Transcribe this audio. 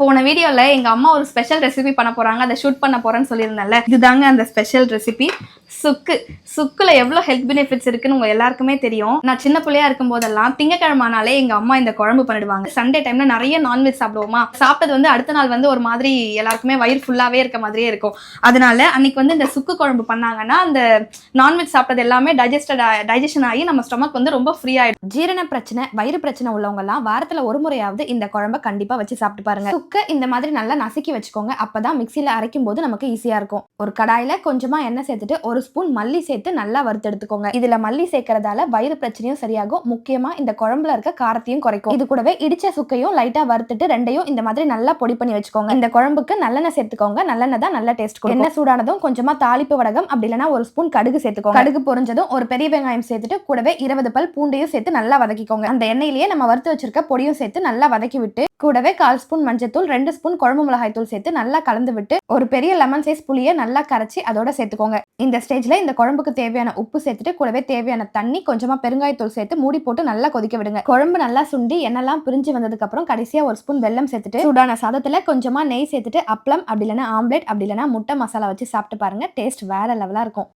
போன வீடியோல எங்க அம்மா ஒரு ஸ்பெஷல் ரெசிபி பண்ண போறாங்க. அதை ஷூட் பண்ண போறேன்னு சொல்லியிருந்தேன்ல. இதுதாங்க அந்த ஸ்பெஷல் ரெசிபி சுக்கு. சுக்குல எவ்வளவு ஹெல்த் பெனிஃபிட்ஸ் இருக்குன்னு உங்க எல்லாருக்குமே தெரியும். நான் சின்ன பிள்ளையா இருக்கும் போதெல்லாம் திங்கக்கிழமானாலே எங்க அம்மா இந்த குழம்பு பண்ணிடுவாங்க. சண்டே டைம்ல நிறைய நான்வெஜ் சாப்பிடுவோமா? சாப்பிட்டது வந்து அடுத்த நாள் வந்து ஒரு மாதிரி எல்லாருக்குமே வயிறு ஃபுல்லாவே இருக்க மாதிரியே இருக்கும். அதனால அன்னைக்கு வந்து இந்த சுக்கு குழம்பு பண்ணாங்கன்னா அந்த நான்வெஜ் சாப்பிட்டது எல்லாமே டைஜஸ்டட் டைஜஷன் ஆகி நம்ம ஸ்டொமக் வந்து ரொம்ப ஃப்ரீ ஆயிடும். ஜீரண பிரச்சனை வயிறு பிரச்சனை உள்ளவங்க எல்லாம் வாரத்துல ஒரு முறையாவது இந்த குழம்பை கண்டிப்பா வச்சு சாப்பிட்டு பாருங்க. சுக்க இந்த மாதிரி நல்லா நசுக்கி வச்சுக்கோங்க. அப்பதான் மிக்சியில அரைக்கும் போது நமக்கு ஈஸியா இருக்கும். ஒரு கடாயில கொஞ்சமா எண்ணெய் சேர்த்துட்டு ஒரு ஸ்பூன் மல்லி சேர்த்து நல்லா வறுத்து எடுத்துக்கோங்க இதுல மல்லி சேர்க்கறதால வயிறு பிரச்சனையும் சரியாகும். முக்கியமா இந்த குழம்புல இருக்க காரத்தையும் குறைக்கும். இது கூடவே இடிச்ச சுக்கையும் லைட்டா வறுத்துட்டு ரெண்டையும் இந்த மாதிரி நல்லா பொடி பண்ணி வச்சுக்கோங்க. இந்த குழம்புக்கு நல்லெண்ணெய் சேர்த்துக்கோங்க. நல்லெண்ணெய் தான் நல்லா டேஸ்ட் கொடுக்கும். எண்ணெய் சூடானதும் கொஞ்சமா தாளிப்பு வடகம் அப்படி இல்லைன்னா ஒரு ஸ்பூன் கடுகு சேர்த்துக்கோங்க. கடுகு பொரிஞ்சதும் ஒரு பெரிய வெங்காயம் சேர்த்துட்டு கூடவே இருபது பல் பூண்டையும் சேர்த்து நல்லா வதக்கிக்கோங்க. அந்த எண்ணெயிலேயே நம்ம வறுத்து வச்சிருக்க பொடியும் சேர்த்து நல்லா வதக்கி விட்டு கூடவே கால் ஸ்பூன் மஞ்சத்தூள் ரெண்டு ஸ்பூன் குழம்பு மிளகாய் தூள் சேர்த்து நல்லா கலந்து விட்டு ஒரு பெரிய லெமன் சைஸ் புளியை நல்லா கரைச்சி அதோட சேர்த்துக்கோங்க. இந்த ஸ்டேஜ்ல இந்த குழம்புக்கு தேவையான உப்பு சேர்த்துட்டு கூடவே தேவையான தண்ணி கொஞ்சமா பெருங்காயத்தூள் சேர்த்து மூடி போட்டு நல்லா கொதிக்க விடுங்க. குழம்பு நல்லா சுண்டி எண்ணெல்லாம் பிரிஞ்சு வந்ததுக்கு அப்புறம் கடைசியா ஒரு ஸ்பூன் வெல்லம் சேர்த்துட்டு சூடான சாதத்துல கொஞ்சமா நெய் சேர்த்துட்டு அப்பளம் அப்படி இல்லைன்னா ஆம்லெட் அப்படி இல்லைன்னா முட்டை மசாலா வச்சு சாப்பிட்டு பாருங்க டேஸ்ட் வேற லெவலா இருக்கும்.